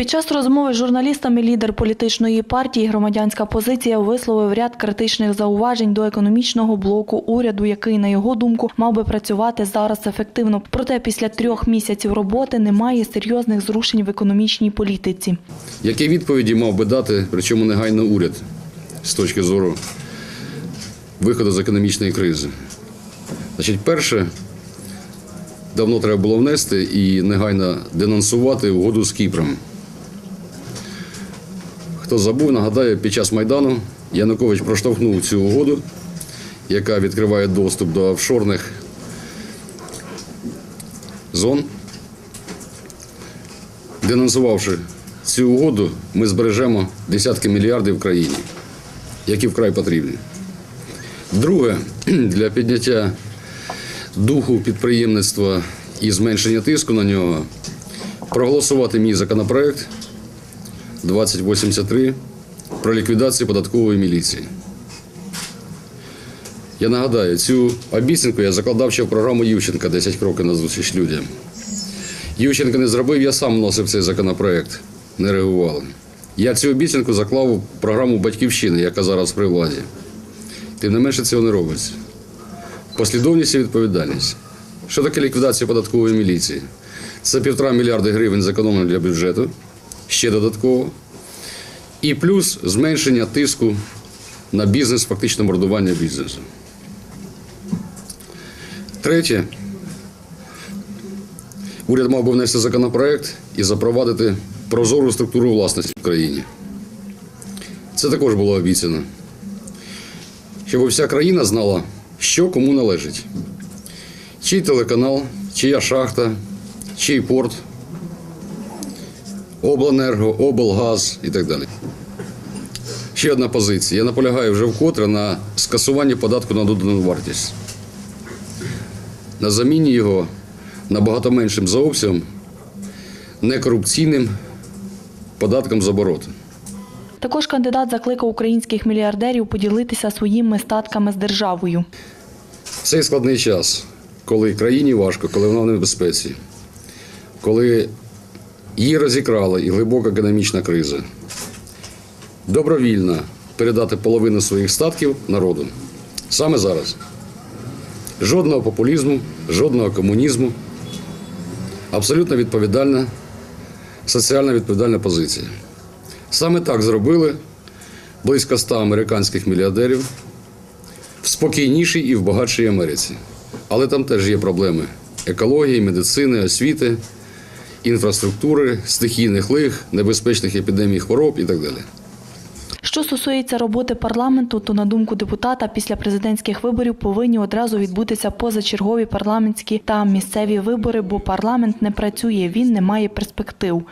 Під час розмови з журналістами лідер політичної партії громадянська позиція висловив ряд критичних зауважень до економічного блоку уряду, який, на його думку, мав би працювати зараз ефективно. Проте після трьох місяців роботи немає серйозних зрушень в економічній політиці. Які відповіді мав би дати, причому негайно уряд з точки зору виходу з економічної кризи? Значить, перше, давно треба було внести і негайно денонсувати угоду з Кіпром. Хто забув, нагадаю, під час Майдану Янукович проштовхнув цю угоду, яка відкриває доступ до офшорних зон. Денонсувавши цю угоду, ми збережемо десятки мільярдів в країні, які вкрай потрібні. Друге, для підняття духу підприємництва і зменшення тиску на нього, проголосувати мій законопроект 2083 про ліквідацію податкової міліції. Я нагадаю, цю обіцянку я закладав ще в програму Ющенка 10 кроків на зустріч людям. Ющенко не зробив, я сам вносив цей законопроект, не реагували. Я цю обіцянку заклав у програму Батьківщини, яка зараз при владі. Тим не менше цього не робиться. Послідовність і відповідальність. Що таке ліквідація податкової міліції? Це півтора мільярди гривень зекономлено для бюджету, ще додатково. І плюс зменшення тиску на бізнес, фактично мордування бізнесу. Третє. Уряд мав би внести законопроект і запровадити прозору структуру власності в країні. Це також було обіцяно. Щоб вся країна знала, що кому належить. Чий телеканал, чия шахта, чий порт, обленерго, облгаз і так далі. Ще одна позиція. Я наполягаю вже вкотре на скасуванні податку на додану вартість. На заміні його набагато меншим за обсягом, некорупційним податком з обороту. Також кандидат закликав українських мільярдерів поділитися своїми статками з державою. Цей складний час, коли країні важко, коли вона в небезпеці, коли її розікрала і глибока економічна криза, добровільно передати половину своїх статків народу. Саме зараз. Жодного популізму, жодного комунізму, абсолютно відповідальна, соціально відповідальна позиція. Саме так зробили близько 100 американських мільярдерів в спокійнішій і в багатшій Америці. Але там теж є проблеми екології, медицини, освіти, інфраструктури, стихійних лих, небезпечних епідемій хвороб і так далі. Що стосується роботи парламенту, то на думку депутата, після президентських виборів повинні одразу відбутися позачергові парламентські та місцеві вибори, бо парламент не працює, він не має перспектив.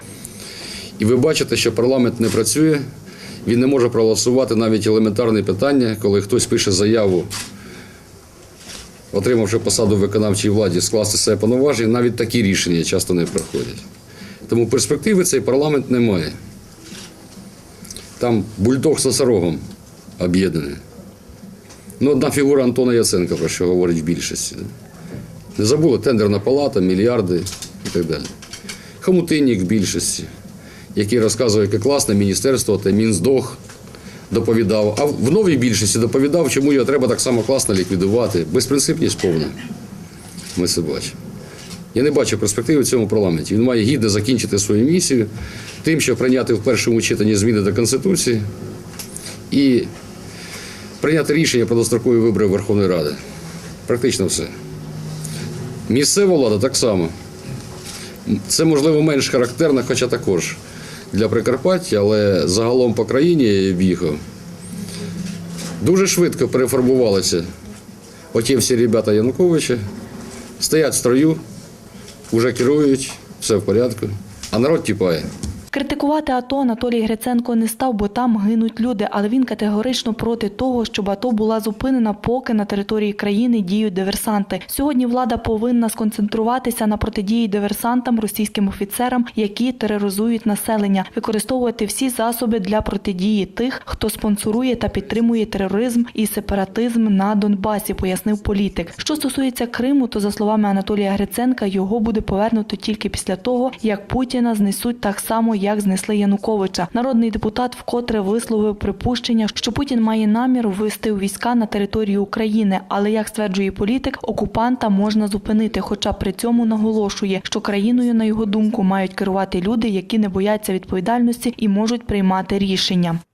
І ви бачите, що парламент не працює, він не може проголосувати навіть елементарне питання, коли хтось пише заяву, отримавши посаду в виконавчій владі, скласти себе повноваження, навіть такі рішення часто не проходять. Тому перспективи цей парламент не має. Там бульдог з носорогом об'єднаний. Ну, одна фігура Антона Яценка, про що говорить в більшості. Не забули тендерна палата, мільярди і так далі. Хомутинник в більшості, який розказує, яке класне міністерство та Мінздох доповідав. А в новій більшості доповідав, чому його треба так само класно ліквідувати. Безпринципність повна. Ми це бачимо. Я не бачу перспективи в цьому парламенті. Він має гідно закінчити свою місію тим, щоб прийняти в першому читанні зміни до Конституції і прийняти рішення про дострокові вибори Верховної Ради. Практично все. Місцева влада так само. Це, можливо, менш характерно, хоча також для Прикарпаття, але загалом по країні я бігав. Дуже швидко перефарбувалися. оті всі ребята Януковича, стоять в строю, вже керують, все в порядку, а народ тіпає. Критикувати АТО Анатолій Гриценко не став, бо там гинуть люди, але він категорично проти того, щоб АТО була зупинена, поки на території країни діють диверсанти. Сьогодні влада повинна сконцентруватися на протидії диверсантам, російським офіцерам, які тероризують населення, використовувати всі засоби для протидії тих, хто спонсорує та підтримує тероризм і сепаратизм на Донбасі, пояснив політик. Що стосується Криму, то за словами Анатолія Гриценка, його буде повернуто тільки після того, як Путіна знесуть так само, як як знесли Януковича. Народний депутат вкотре висловив припущення, що Путін має намір ввести війська на територію України, але як стверджує політик, окупанта можна зупинити. Хоча при цьому наголошує, що країною, на його думку, мають керувати люди, які не бояться відповідальності і можуть приймати рішення.